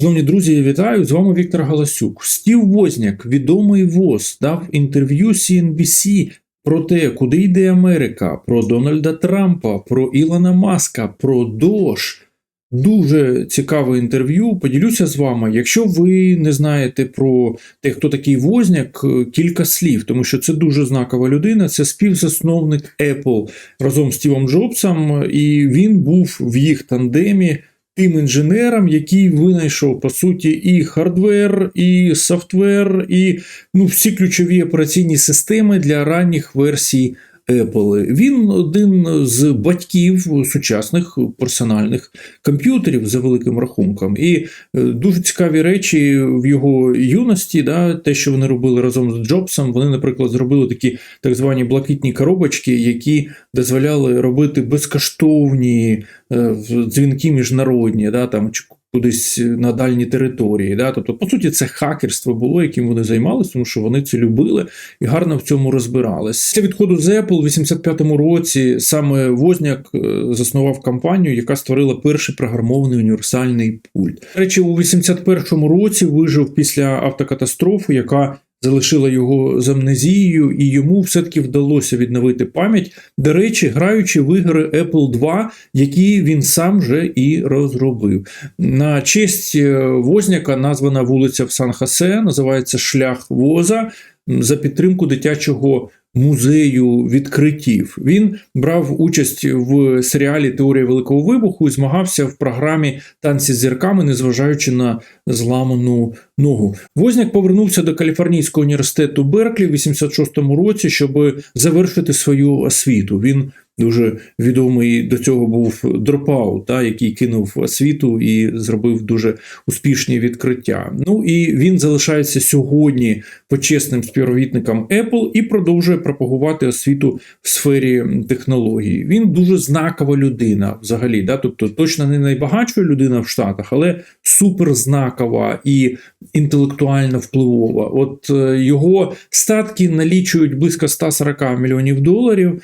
Шановні друзі, вітаю! З вами Віктор Галасюк. Стів Возняк, відомий ВОЗ, дав інтерв'ю CNBC про те, куди йде Америка, про Дональда Трампа, про Ілона Маска, про ДОЖ. Дуже цікаве інтерв'ю. Поділюся з вами. Якщо ви не знаєте про те, хто такий Возняк, кілька слів, тому що це дуже знакова людина. Це співзасновник Apple разом з Стівом Джобсом, і він був в їх тандемі тим інженером, який винайшов по суті і хардвер, і софтвер, і ну, всі ключові операційні системи для ранніх версій Apple. Він один з батьків сучасних персональних комп'ютерів за великим рахунком. І е, дуже цікаві речі в його юності, да, те, що вони робили разом з Джобсом. Вони, наприклад, зробили такі так звані блакитні коробочки, які дозволяли робити безкоштовні е, дзвінки міжнародні, да, там чи кудись на дальні території. Да? Тобто, по суті, це хакерство було, яким вони займалися, тому що вони це любили і гарно в цьому розбирались. Після відходу з Apple у 85-му році саме Возняк е, заснував компанію, яка створила перший програмований універсальний пульт. До Речі, у 81-му році вижив після автокатастрофи, яка залишила його з амнезією, і йому все-таки вдалося відновити пам'ять, до речі, граючи в ігри Apple 2, які він сам же і розробив. На честь е, Возняка названа вулиця в Сан-Хосе, називається Шлях Воза за підтримку дитячого. Музею відкриттів він брав участь в серіалі Теорія Великого Вибуху і змагався в програмі танці з зірками, незважаючи на зламану ногу. Возняк повернувся до Каліфорнійського університету Берклі в 86-му році, щоб завершити свою освіту. Він Дуже відомий до цього був дропаут, та який кинув освіту і зробив дуже успішні відкриття. Ну і він залишається сьогодні почесним співробітником Apple і продовжує пропагувати освіту в сфері технологій. Він дуже знакова людина, взагалі, да, тобто точно не найбагатша людина в Штатах, але суперзнакова і інтелектуально впливова. От е, його статки налічують близько 140 мільйонів доларів.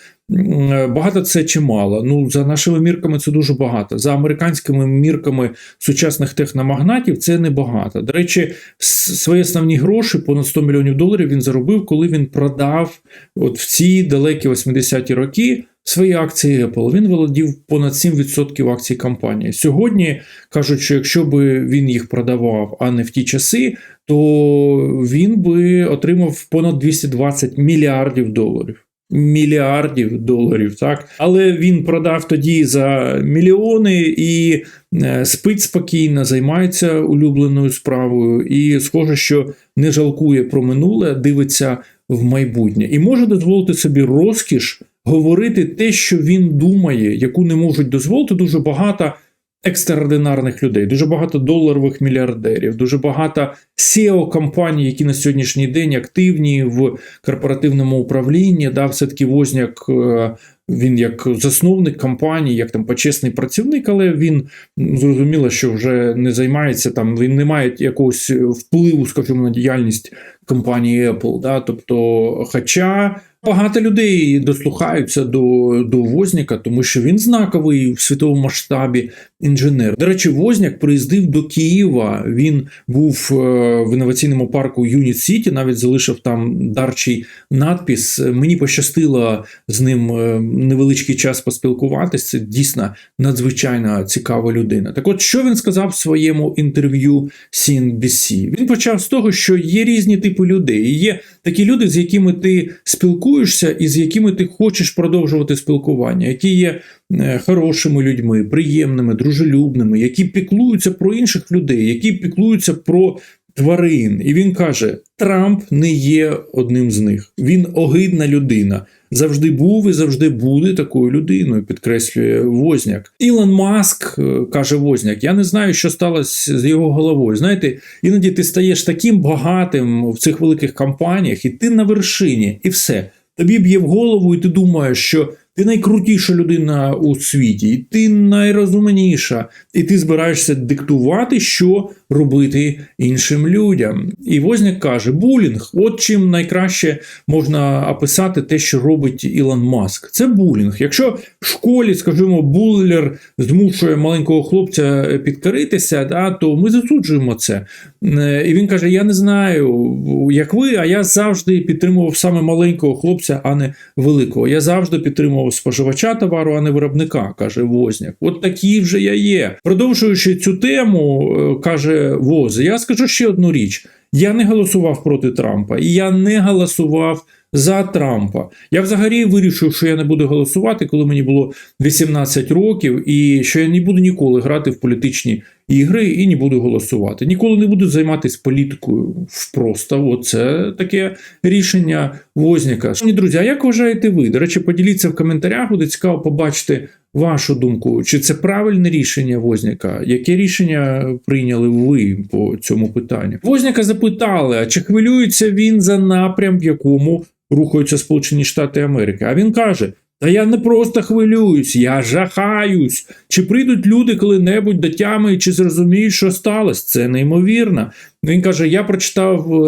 Багато це чи мало. Ну, за нашими мірками, це дуже багато. За американськими мірками сучасних техномагнатів це небагато. До речі, свої основні гроші, понад 100 мільйонів доларів, він заробив, коли він продав от в ці далекі 80-ті роки. Свої акції Apple він володів понад 7% акцій компанії. Сьогодні кажуть, що якщо би він їх продавав, а не в ті часи, то він би отримав понад 220 мільярдів доларів мільярдів доларів, так? Але він продав тоді за мільйони і е, спить спокійно, займається улюбленою справою, і схоже, що не жалкує про минуле, дивиться в майбутнє. І може дозволити собі розкіш говорити те, що він думає, яку не можуть дозволити. Дуже багато екстраординарних людей, дуже багато доларових мільярдерів, дуже багато seo компаній які на сьогоднішній день активні в корпоративному управлінні. Да, все-таки Возняк е, він як засновник компанії, як там почесний працівник, але він зрозуміло, що вже не займається там, він не має якогось впливу, скажімо, на діяльність компанії Apple. Да? Тобто, хоча. Багато людей дослухаються до до Возняка, тому що він знаковий в світовому масштабі інженер. До речі, Возняк приїздив до Києва. Він був е, в інноваційному парку Юніт Сіті, навіть залишив там дарчий надпис. Мені пощастило з ним е, невеличкий час поспілкуватися. Це дійсно надзвичайно цікава людина. Так, от що він сказав в своєму інтерв'ю CNBC? Він почав з того, що є різні типи людей. І Є такі люди, з якими ти спілкуєшся, і з якими ти хочеш продовжувати спілкування, які є е, хорошими людьми, приємними, дружелюбними, які піклуються про інших людей, які піклуються про тварин. І він каже: Трамп не є одним з них. Він огидна людина. Завжди був і завжди буде такою людиною, підкреслює Возняк. Ілон Маск е, каже Возняк: я не знаю, що сталося з його головою. Знаєте, іноді ти стаєш таким багатим в цих великих компаніях, і ти на вершині, і все. Тобі б'є в голову, і ти думаєш, що ти найкрутіша людина у світі, і ти найрозумніша, і ти збираєшся диктувати, що робити іншим людям. І Возняк каже: булінг, от чим найкраще можна описати те, що робить Ілон Маск. Це булінг. Якщо в школі, скажімо, буллер змушує маленького хлопця підкоритися, да, то ми засуджуємо це. Е, І він каже: Я не знаю, як ви, а я завжди підтримував саме маленького хлопця, а не великого. Я завжди підтримував споживача товару, а не виробника, каже Возняк. От такий вже я є. Продовжуючи цю тему, е, каже Воз, я скажу ще одну річ: я не голосував проти Трампа, і я не голосував. За Трампа я взагалі вирішив, що я не буду голосувати, коли мені було 18 років, і що я не буду ніколи грати в політичні ігри і не буду голосувати. Ніколи не буду займатися політикою впросто. Оце таке рішення Возняка. Шановні друзі, а як вважаєте ви? До речі, поділіться в коментарях, буде цікаво побачити вашу думку. Чи це правильне рішення Возняка? Яке рішення прийняли ви по цьому питанню? Возняка запитали, а чи хвилюється він за напрям, в якому рухаються Сполучені Штати Америки? А він каже. Та я не просто хвилююсь, я жахаюсь. Чи прийдуть люди коли-небудь до тями, чи зрозуміють, що сталося? Це неймовірно. Він каже: я прочитав е,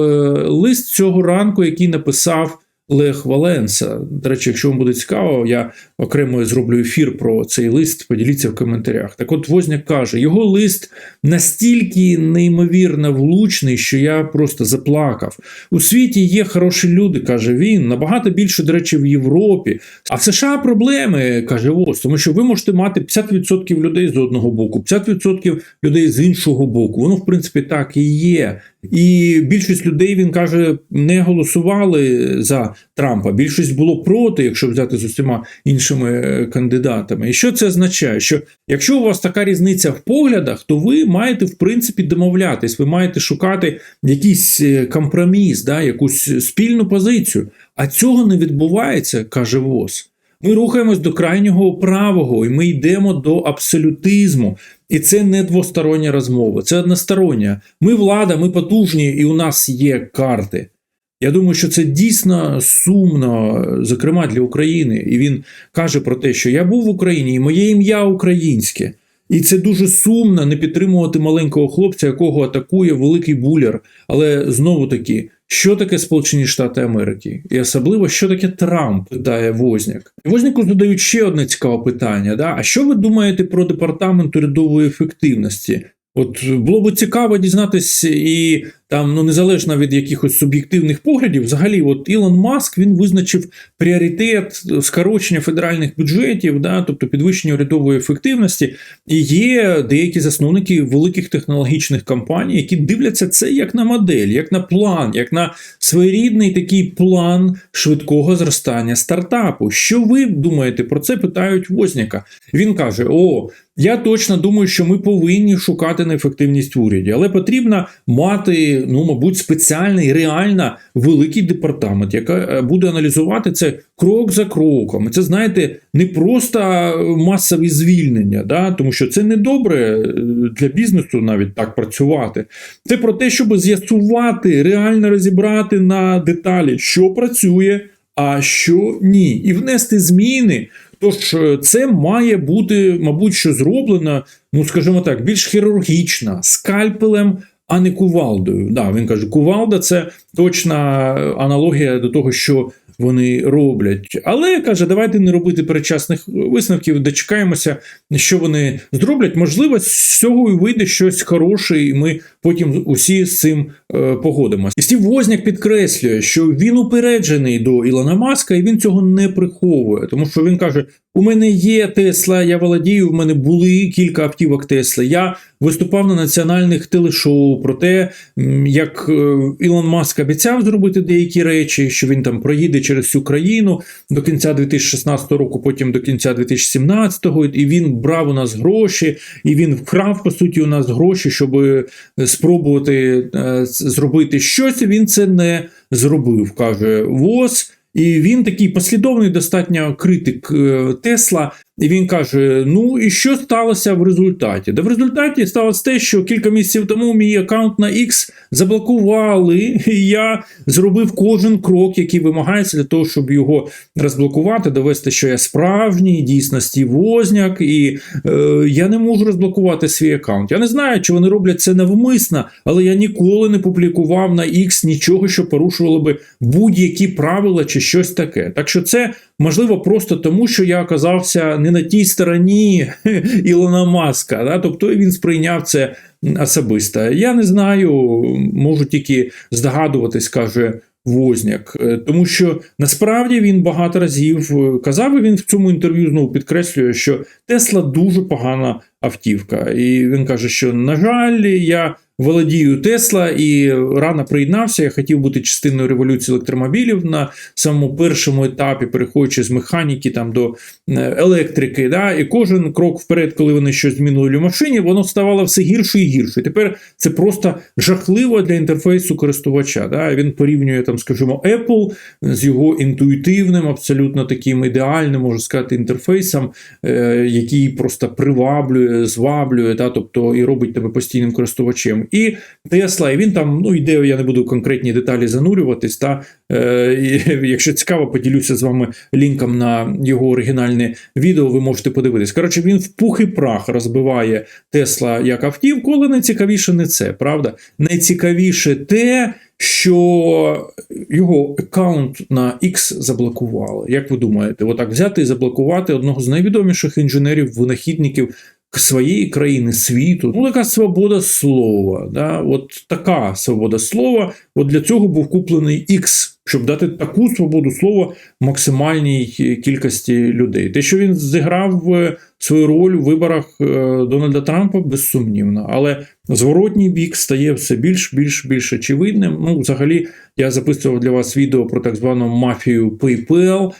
лист цього ранку, який написав Лех Валенса. До речі, якщо вам буде цікаво, я окремо зроблю ефір про цей лист. Поділіться в коментарях. Так, от Возняк каже, його лист настільки неймовірно влучний, що я просто заплакав. У світі є хороші люди, каже він, набагато більше, до речі, в Європі. А в США проблеми, каже Воз, тому що ви можете мати 50% людей з одного боку, 50% людей з іншого боку. Воно, в принципі, так і є. І більшість людей він каже, не голосували за Трампа. Більшість було проти, якщо взяти з усіма іншими е, кандидатами. І що це означає? Що якщо у вас така різниця в поглядах, то ви маєте в принципі домовлятись, ви маєте шукати якийсь е, компроміс, да, якусь спільну позицію. А цього не відбувається, каже ВОЗ. Ми рухаємось до крайнього правого, і ми йдемо до абсолютизму. І це не двостороння розмова, це одностороння. Ми влада, ми потужні, і у нас є карти. Я думаю, що це дійсно сумно, зокрема для України. І він каже про те, що я був в Україні, і моє ім'я українське. І це дуже сумно не підтримувати маленького хлопця, якого атакує великий буляр. Але знову таки, що таке Сполучені Штати Америки? І особливо, що таке Трамп? питає Возняк. Возняку задають ще одне цікаве питання: да? а що ви думаєте про департамент урядової ефективності? От було б цікаво дізнатися, і там, ну незалежно від якихось суб'єктивних поглядів, взагалі, от Ілон Маск він визначив пріоритет скорочення федеральних бюджетів, да, тобто підвищення урядової ефективності. І є деякі засновники великих технологічних компаній, які дивляться це як на модель, як на план, як на своєрідний такий план швидкого зростання стартапу. Що ви думаєте про це? Питають Возняка. Він каже: О, я точно думаю, що ми повинні шукати неефективність в уряді, але потрібно мати, ну мабуть, спеціальний реально великий департамент, який буде аналізувати це крок за кроком. Це знаєте, не просто масові звільнення, да? тому що це не добре для бізнесу навіть так працювати. Це про те, щоб з'ясувати, реально розібрати на деталі, що працює, а що ні, і внести зміни. Тож е, це має бути, мабуть, що зроблено, ну скажімо так, більш хірургічно, скальпелем, а не кувалдою. Да, Він каже, кувалда це точна аналогія до того, що вони роблять. Але каже, давайте не робити передчасних висновків, дочекаємося, що вони зроблять. Можливо, з цього і вийде щось хороше, і ми потім усі з цим е, погодимося. Стів Возняк підкреслює, що він упереджений до Ілона Маска, і він цього не приховує, тому що він каже: у мене є Тесла, я володію, в мене були кілька автівок Тесли. Я виступав на національних телешоу про те, як е, Ілон Маск обіцяв зробити деякі речі, що він там проїде через всю країну до кінця 2016 року, потім до кінця 2017, і він брав у нас гроші, і він вкрав по суті у нас гроші, щоб спробувати е, зробити щось. Він це не зробив, каже ВОЗ. І він такий послідовний достатньо критик е, Тесла. І він каже: Ну і що сталося в результаті? Да в результаті сталося те, що кілька місяців тому мій аккаунт на X заблокували. І я зробив кожен крок, який вимагається для того, щоб його розблокувати, довести, що я справжній, дійсно Стів Возняк, і е, я не можу розблокувати свій аккаунт. Я не знаю, чи вони роблять це навмисно, але я ніколи не публікував на X нічого, що порушувало би будь-які правила чи щось таке. Так що це можливо просто тому, що я оказався не на тій стороні Ілона Маска. Да? Тобто він сприйняв це особисто. Я не знаю, можу тільки здогадуватись, каже. Возняк, Е, тому що насправді він багато разів е, казав, і він в цьому інтерв'ю знову підкреслює, що Тесла дуже погана автівка. І він каже, що на жаль, я володію Тесла і рано приєднався. Я хотів бути частиною революції електромобілів на самому першому етапі, переходячи з механіки там до е, електрики. Да? І кожен крок вперед, коли вони щось змінили в машині, воно ставало все гірше і гірше. Тепер це просто жахливо для інтерфейсу користувача. Да? Він порівнює там, скажімо, Apple з його інтуїтивним, абсолютно таким ідеальним, можна сказати, інтерфейсом, е, який просто приваблює, зваблює, да? тобто і робить тебе постійним користувачем. І Тесла, і він там, ну йде, я не буду конкретні деталі занурюватись. Та е, якщо цікаво, поділюся з вами лінком на його оригінальне відео. Ви можете подивитись. Коротше, він в пух і прах розбиває Тесла як автівку, але найцікавіше не це, правда? Найцікавіше те. Що його аккаунт на X заблокували. Як ви думаєте, отак взяти і заблокувати одного з найвідоміших інженерів-винахідників своєї країни, світу. Ну, така свобода слова. Да? От така свобода слова. От для цього був куплений X, щоб дати таку свободу слова максимальній кількості людей. Те, що він зіграв е, свою роль у виборах е, Дональда Трампа, безсумнівно, але зворотній бік стає все більш більш більш очевидним. Ну, взагалі, я записував для вас відео про так звану мафію PayPal,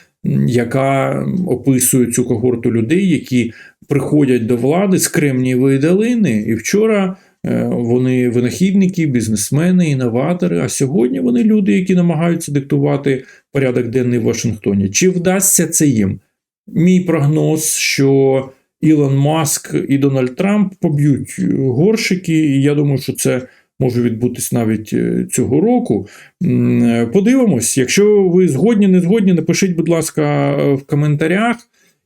яка описує цю когорту людей, які приходять до влади з Кремнієвої долини. І вчора е, вони винахідники, бізнесмени, інноватори. А сьогодні вони люди, які намагаються диктувати порядок денний в Вашингтоні. Чи вдасться це їм? Мій прогноз, що Ілон Маск і Дональд Трамп поб'ють горшики, і я думаю, що це. Може відбутись навіть е, цього року. Подивимось. Якщо ви згодні, не згодні, напишіть, будь ласка, в коментарях.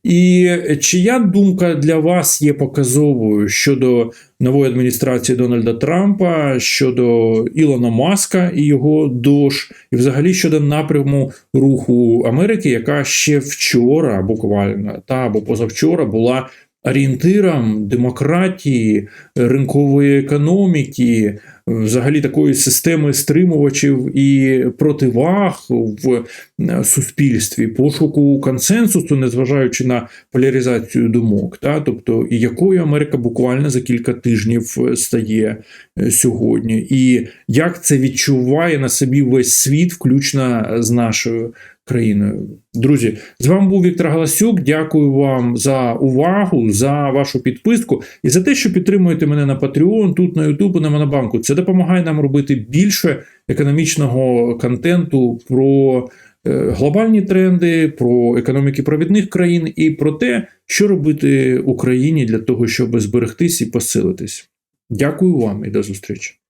І чия думка для вас є показовою щодо нової адміністрації Дональда Трампа, щодо Ілона Маска і його дож, і взагалі щодо напряму руху Америки, яка ще вчора, буквально та або позавчора була орієнтиром демократії, ринкової економіки, взагалі такої системи стримувачів і противаг в суспільстві, пошуку консенсусу, незважаючи на поляризацію думок, та? Тобто і якою Америка буквально за кілька тижнів стає сьогодні, і як це відчуває на собі весь світ, включно з нашою країною. Друзі, з вами був Віктор Галасюк. Дякую вам за увагу, за вашу підписку і за те, що підтримуєте мене на Patreon, тут на YouTube, на Монобанку. Це допомагає нам робити більше економічного контенту про е, глобальні тренди, про економіки провідних країн і про те, що робити Україні для того, щоб зберегтись і посилитись. Дякую вам і до зустрічі.